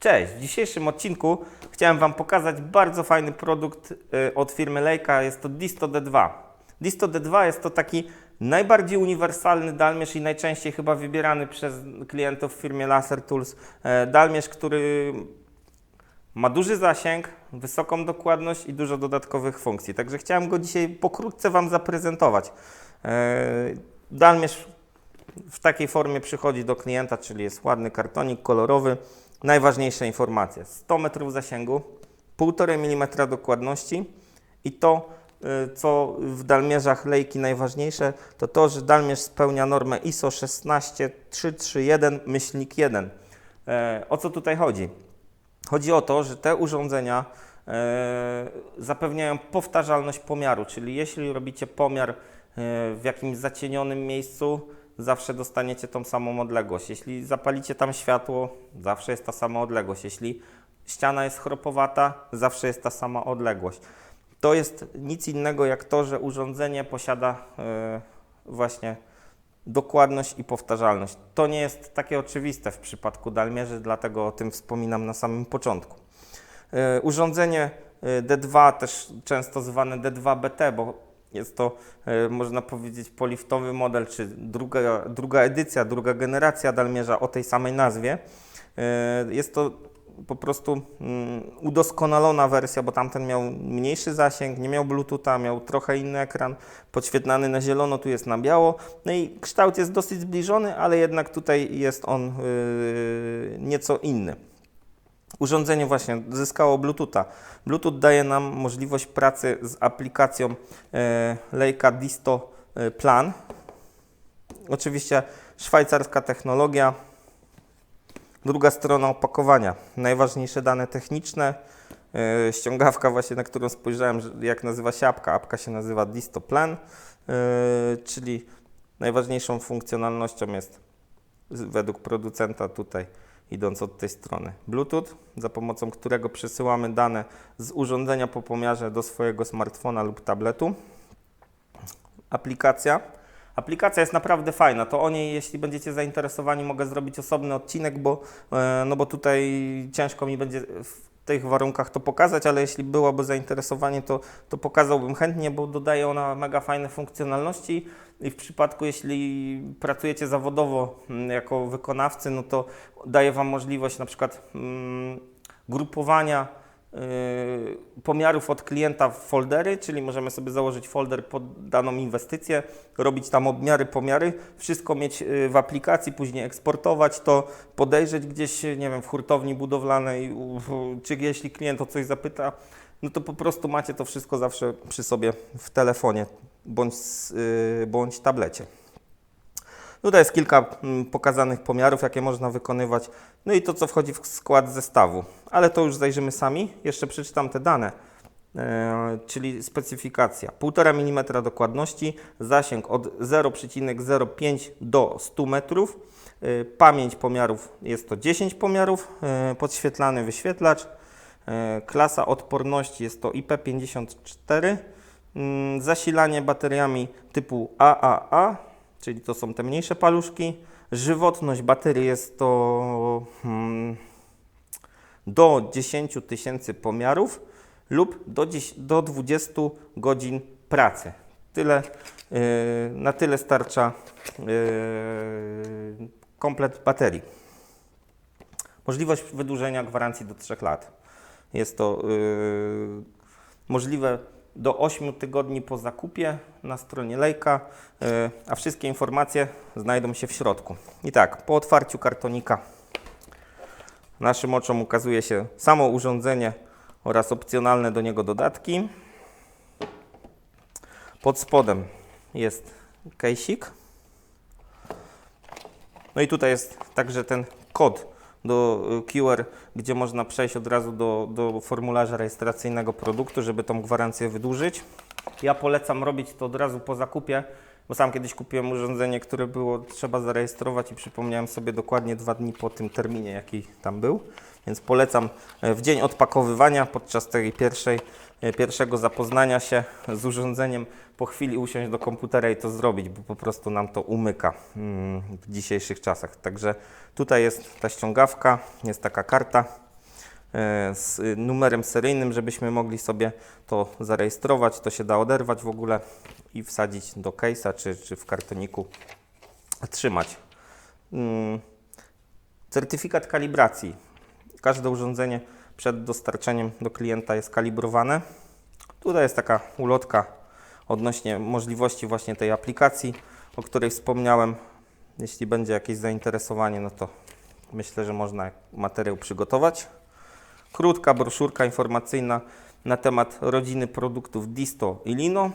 Cześć! W dzisiejszym odcinku chciałem Wam pokazać bardzo fajny produkt y, od firmy Leica. Jest to Disto D2. Disto D2 jest to taki najbardziej uniwersalny dalmierz i najczęściej chyba wybierany przez klientów w firmie Laser Tools. E, Dalmierz, który ma duży zasięg, wysoką dokładność i dużo dodatkowych funkcji. Także chciałem go dzisiaj pokrótce Wam zaprezentować. E, Dalmierz w takiej formie przychodzi do klienta, czyli jest ładny kartonik kolorowy. Najważniejsze informacje: 100 metrów zasięgu, 1,5 mm dokładności i to, y, co w dalmierzach lejki najważniejsze, to to, że dalmierz spełnia normę ISO 16331-1. E, O co tutaj chodzi? Chodzi o to, że te urządzenia e, zapewniają powtarzalność pomiaru, czyli jeśli robicie pomiar e, w jakimś zacienionym miejscu, zawsze dostaniecie tą samą odległość. Jeśli zapalicie tam światło, zawsze jest ta sama odległość. Jeśli ściana jest chropowata, zawsze jest ta sama odległość. To jest nic innego jak to, że urządzenie posiada e, właśnie dokładność i powtarzalność. To nie jest takie oczywiste w przypadku dalmierzy, dlatego o tym wspominam na samym początku. E, Urządzenie e, D2, też często zwane D2BT, bo jest to, e, można powiedzieć, poliftowy model, czy druga, druga edycja, druga generacja dalmierza o tej samej nazwie. E, Jest to po prostu mm, udoskonalona wersja, bo tamten miał mniejszy zasięg, nie miał Bluetootha, miał trochę inny ekran, podświetlany na zielono, tu jest na biało. No i kształt jest dosyć zbliżony, ale jednak tutaj jest on yy, nieco inny. Urządzenie właśnie zyskało Bluetootha. Bluetooth daje nam możliwość pracy z aplikacją e, Leica Disto e, Plan. Oczywiście szwajcarska technologia. Druga strona opakowania. Najważniejsze dane techniczne. E, ściągawka właśnie, na którą spojrzałem, jak nazywa się apka. Apka się nazywa Disto Plan, czyli najważniejszą funkcjonalnością jest według producenta tutaj idąc od tej strony. Bluetooth, za pomocą którego przesyłamy dane z urządzenia po pomiarze do swojego smartfona lub tabletu. Aplikacja. Aplikacja jest naprawdę fajna. To o niej, jeśli będziecie zainteresowani, mogę zrobić osobny odcinek, bo, e, no bo tutaj ciężko mi będzie tych warunkach to pokazać, ale jeśli byłoby zainteresowanie, to, to pokazałbym chętnie, bo dodaje ona mega fajne funkcjonalności i w przypadku, jeśli pracujecie zawodowo mm, jako wykonawcy, no to daje Wam możliwość na przykład mm, grupowania pomiarów od klienta w foldery, czyli możemy sobie założyć folder pod daną inwestycję, robić tam obmiary, pomiary, wszystko mieć y, w aplikacji, później eksportować to, podejrzeć gdzieś, nie wiem, w hurtowni budowlanej, czy jeśli klient o coś zapyta, no to po prostu macie to wszystko zawsze przy sobie w telefonie bądź, y, bądź tablecie. Tutaj jest kilka mm, pokazanych pomiarów, jakie można wykonywać, no i to, co wchodzi w skład zestawu. Ale to już zajrzymy sami. Jeszcze przeczytam te dane, e, czyli specyfikacja. 1,5 mm dokładności, zasięg od 0,05 do 100 metrów. E, Pamięć pomiarów jest to 10 pomiarów, e, podświetlany wyświetlacz. E, Klasa odporności jest to IP54. Mm, Zasilanie bateriami typu AAA, czyli to są te mniejsze paluszki. Żywotność baterii jest to hmm, do 10 tysięcy pomiarów lub do, 10, do 20 godzin pracy. Tyle, yy, na tyle starcza yy, komplet baterii. Możliwość wydłużenia gwarancji do 3 lat. Jest to yy, możliwe do 8 tygodni po zakupie na stronie Lejka, yy, a wszystkie informacje znajdą się w środku. I tak, po otwarciu kartonika naszym oczom ukazuje się samo urządzenie oraz opcjonalne do niego dodatki. Pod spodem jest kejsik. No i tutaj jest także ten kod do y, QR, gdzie można przejść od razu do, do formularza rejestracyjnego produktu, żeby tą gwarancję wydłużyć. Ja polecam robić to od razu po zakupie, bo sam kiedyś kupiłem urządzenie, które było trzeba zarejestrować i przypomniałem sobie dokładnie dwa dni po tym terminie, jaki tam był. Więc polecam e, w dzień odpakowywania, podczas tej pierwszej, e, pierwszego zapoznania się z urządzeniem, po chwili usiąść do komputera i to zrobić, bo po prostu nam to umyka mm, w dzisiejszych czasach. Także tutaj jest ta ściągawka, jest taka karta z y, numerem seryjnym, żebyśmy mogli sobie to zarejestrować. To się da oderwać w ogóle i wsadzić do case'a czy, czy w kartoniku trzymać. Mm, Certyfikat kalibracji. Każde urządzenie przed dostarczeniem do klienta jest kalibrowane. Tutaj jest taka ulotka odnośnie możliwości właśnie tej aplikacji, o której wspomniałem. Jeśli będzie jakieś zainteresowanie, no to myślę, że można materiał przygotować. Krótka broszurka informacyjna na temat rodziny produktów Disto i Lino.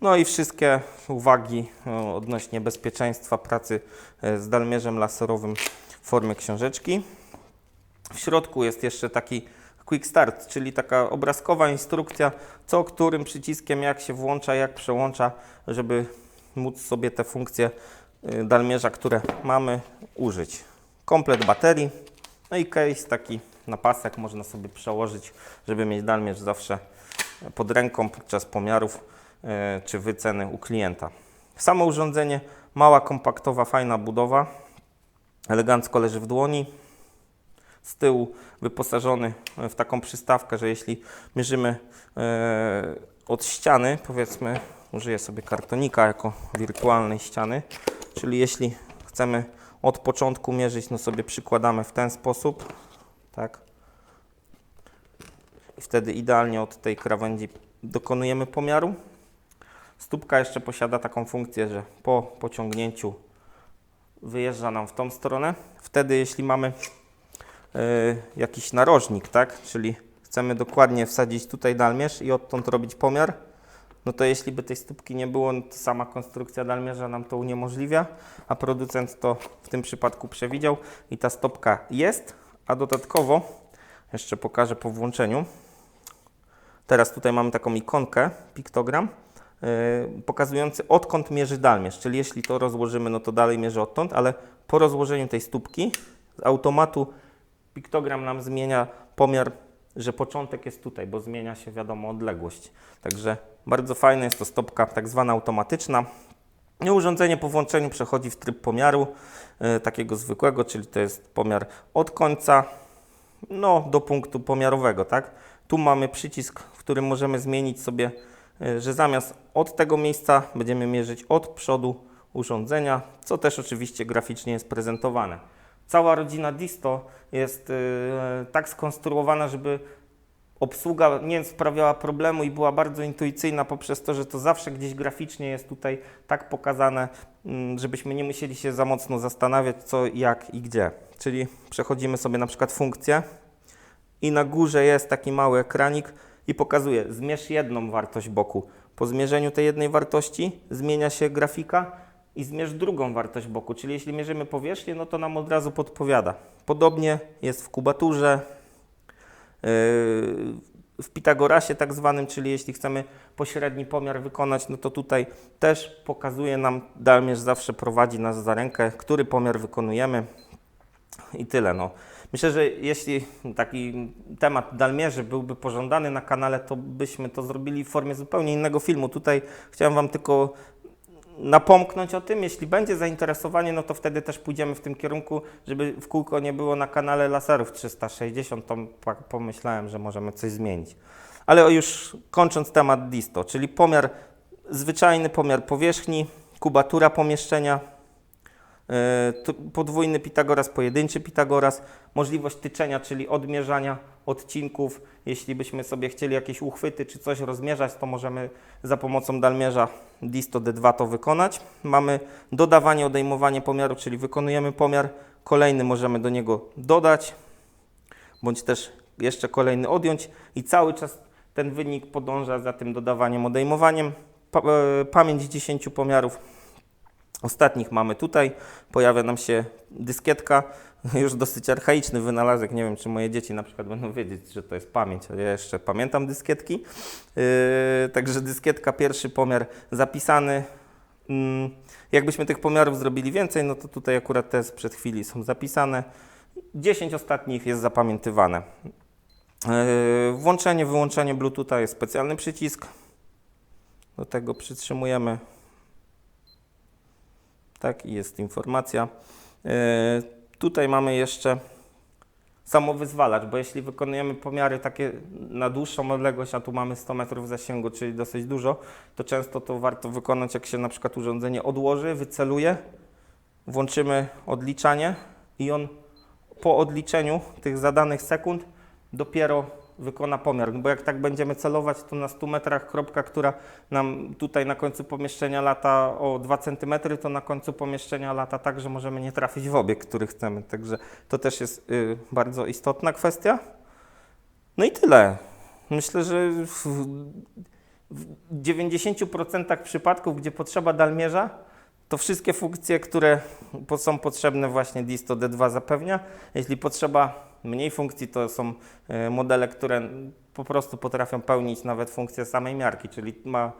No i wszystkie uwagi e, odnośnie bezpieczeństwa pracy e, z dalmierzem laserowym w formie książeczki. W środku jest jeszcze taki Quick Start, czyli taka obrazkowa instrukcja, co którym przyciskiem, jak się włącza, jak przełącza, żeby móc sobie te funkcje y, dalmierza, które mamy, użyć. Komplet baterii, no i case taki na pasek można sobie przełożyć, żeby mieć dalmierz zawsze pod ręką podczas pomiarów y, czy wyceny u klienta. Samo urządzenie, mała, kompaktowa, fajna budowa, elegancko leży w dłoni, z tyłu wyposażony w taką przystawkę, że jeśli mierzymy e, od ściany, powiedzmy, użyję sobie kartonika jako wirtualnej ściany, czyli jeśli chcemy od początku mierzyć, no sobie przykładamy w ten sposób, tak, i wtedy idealnie od tej krawędzi dokonujemy pomiaru. Stópka jeszcze posiada taką funkcję, że po pociągnięciu wyjeżdża nam w tą stronę. Wtedy, jeśli mamy y, jakiś narożnik, tak? Czyli chcemy dokładnie wsadzić tutaj dalmierz i odtąd robić pomiar, no to jeśli by tej stópki nie było, no to sama konstrukcja dalmierza nam to uniemożliwia, a producent to w tym przypadku przewidział i ta stopka jest, a dodatkowo jeszcze pokażę po włączeniu. Teraz tutaj mamy taką ikonkę, piktogram, yy, pokazujący odkąd mierzy dalmierz, czyli jeśli to rozłożymy, no to dalej mierzy odtąd, ale po rozłożeniu tej stópki z automatu piktogram nam zmienia pomiar, że początek jest tutaj, bo zmienia się wiadomo odległość. Także bardzo fajna jest to stopka tak zwana automatyczna. Urządzenie po włączeniu przechodzi w tryb pomiaru yy, takiego zwykłego, czyli to jest pomiar od końca no, do punktu pomiarowego, tak? Tu mamy przycisk, w którym możemy zmienić sobie, y, że zamiast od tego miejsca będziemy mierzyć od przodu urządzenia, co też oczywiście graficznie jest prezentowane. Cała rodzina Disto jest y, tak skonstruowana, żeby obsługa nie sprawiała problemu i była bardzo intuicyjna poprzez to, że to zawsze gdzieś graficznie jest tutaj tak pokazane, mm, żebyśmy nie musieli się za mocno zastanawiać co, jak i gdzie. Czyli przechodzimy sobie na przykład funkcję i na górze jest taki mały ekranik i pokazuje zmierz jedną wartość boku. Po zmierzeniu tej jednej wartości zmienia się grafika i zmierz drugą wartość boku, czyli jeśli mierzymy powierzchnię, no to nam od razu podpowiada. Podobnie jest w kubaturze, w Pitagorasie tak zwanym, czyli jeśli chcemy pośredni pomiar wykonać, no to tutaj też pokazuje nam, dalmierz zawsze prowadzi nas za rękę, który pomiar wykonujemy i tyle. No. Myślę, że jeśli taki temat dalmierzy byłby pożądany na kanale, to byśmy to zrobili w formie zupełnie innego filmu. Tutaj chciałem Wam tylko napomknąć o tym. Jeśli będzie zainteresowanie, no to wtedy też pójdziemy w tym kierunku, żeby w kółko nie było na kanale laserów 360, to pomyślałem, że możemy coś zmienić. Ale już kończąc temat disto, czyli pomiar, zwyczajny pomiar powierzchni, kubatura pomieszczenia, podwójny Pitagoras, pojedynczy Pitagoras, możliwość tyczenia, czyli odmierzania odcinków. Jeśli byśmy sobie chcieli jakieś uchwyty czy coś rozmierzać, to możemy za pomocą dalmierza Disto D2 to wykonać. Mamy dodawanie, odejmowanie pomiaru, czyli wykonujemy pomiar, kolejny możemy do niego dodać, bądź też jeszcze kolejny odjąć i cały czas ten wynik podąża za tym dodawaniem, odejmowaniem. E, pamięć 10 pomiarów Ostatnich mamy tutaj, pojawia nam się dyskietka, już dosyć archaiczny wynalazek, nie wiem czy moje dzieci na przykład będą wiedzieć, że to jest pamięć, ale ja jeszcze pamiętam dyskietki. Yy, także dyskietka, pierwszy pomiar zapisany. Yy, jakbyśmy tych pomiarów zrobili więcej, no to tutaj akurat te sprzed chwili są zapisane. 10 ostatnich jest zapamiętywane. Yy, włączenie, wyłączenie Bluetootha jest specjalny przycisk. Do tego przytrzymujemy tak, i jest informacja. E, tutaj mamy jeszcze samowyzwalacz, bo jeśli wykonujemy pomiary takie na dłuższą odległość, a tu mamy 100 metrów zasięgu, czyli dosyć dużo, to często to warto wykonać, jak się na przykład urządzenie odłoży, wyceluje, włączymy odliczanie i on po odliczeniu tych zadanych sekund dopiero wykona pomiar. No bo jak tak będziemy celować, to na 100 metrach kropka, która nam tutaj na końcu pomieszczenia lata o 2 cm, to na końcu pomieszczenia lata tak, że możemy nie trafić w obiekt, który chcemy. Także to też jest y, bardzo istotna kwestia. No i tyle. Myślę, że w, w 90% przypadków, gdzie potrzeba dalmierza, to wszystkie funkcje, które są potrzebne właśnie Disto D2 zapewnia. Jeśli potrzeba mniej funkcji, to są e, modele, które po prostu potrafią pełnić nawet funkcję samej miarki, czyli ma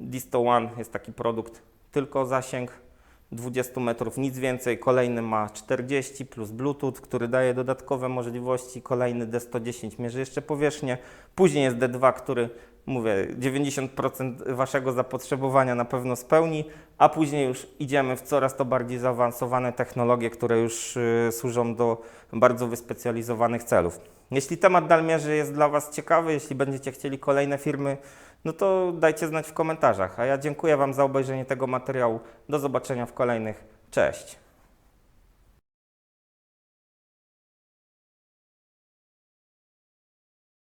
Disto One jest taki produkt tylko zasięg 20 metrów, nic więcej. Kolejny ma 40 plus Bluetooth, który daje dodatkowe możliwości. Kolejny D110 mierzy jeszcze powierzchnię. Później jest D2, który mówię, 90% waszego zapotrzebowania na pewno spełni, a później już idziemy w coraz to bardziej zaawansowane technologie, które już y, służą do bardzo wyspecjalizowanych celów. Jeśli temat dalmierzy jest dla Was ciekawy, jeśli będziecie chcieli kolejne firmy, no to dajcie znać w komentarzach. A ja dziękuję Wam za obejrzenie tego materiału. Do zobaczenia w kolejnych. Cześć!